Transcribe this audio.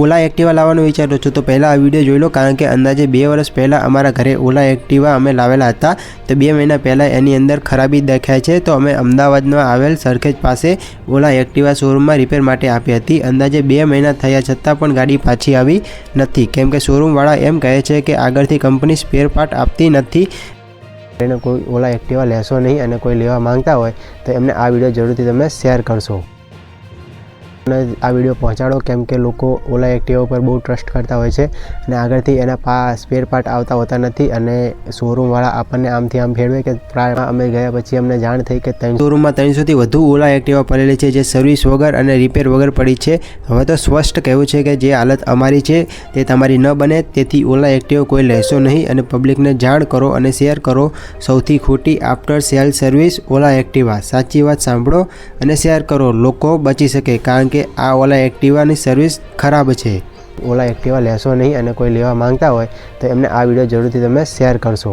ઓલા Activa લાવવાનું વિચારો છું. તો પહેલાં આ વીડિયો જોઈ લો, કારણ કે અંદાજે બે વર્ષ પહેલાં અમારા ઘરે ઓલા એક્ટિવા અમે લાવેલા હતા. તો બે મહિના પહેલાં એની અંદર ખરાબી દેખાય છે, તો અમે અમદાવાદમાં આવેલ સરખેજ પાસે ઓલા એક્ટિવા શોરૂમમાં રિપેર માટે આપી હતી. અંદાજે બે મહિના થયા છતાં પણ ગાડી પાછી આવી નથી. કેમ કે શોરૂમવાળા એમ કહે છે કે આગળથી કંપની સ્પેર પાર્ટ આપતી નથી. એને કોઈ ઓલા એક્ટિવા લેશો નહીં અને કોઈ લેવા માંગતા હોય, તો એમને આ વીડિયો જરૂરથી તમે શેર કરશો. અને આ વીડિયો પહોંચાડો કેમ કે લોકો ઓલા એક્ટિવા ઉપર બહુ ટ્રસ્ટ કરતા હોય છે અને આગળથી એના પા સ્પેર પાર્ટ આવતા હોતા નથી અને શોરૂમવાળા આપણને આમથી આમ ફેરવે કે અમે ગયા પછી અમને જાણ થઈ કે ત્રણ શોરૂમમાં ત્રણસોથી વધુ ઓલા એક્ટિવા પડેલી છે, જે સર્વિસ વગર અને રિપેર વગર પડી છે. હવે તો સ્પષ્ટ કહેવું છે કે જે હાલત અમારી છે તે તમારી ન બને, તેથી ઓલા એક્ટિવા કોઈ લેશો નહીં અને પબ્લિકને જાણ કરો અને શેર કરો. સૌથી ખોટી after sale service Ola Activa. સાચી વાત સાંભળો અને શેર કરો. લોકો બચી શકે, કારણ કે આ ઓલા એક્ટિવાની સર્વિસ ખરાબ છે. ઓલા એક્ટિવા લેશો નહીં અને કોઈ લેવા માંગતા હોય તો એમને આ વીડિયો જરૂરથી તમે શેર કરશો.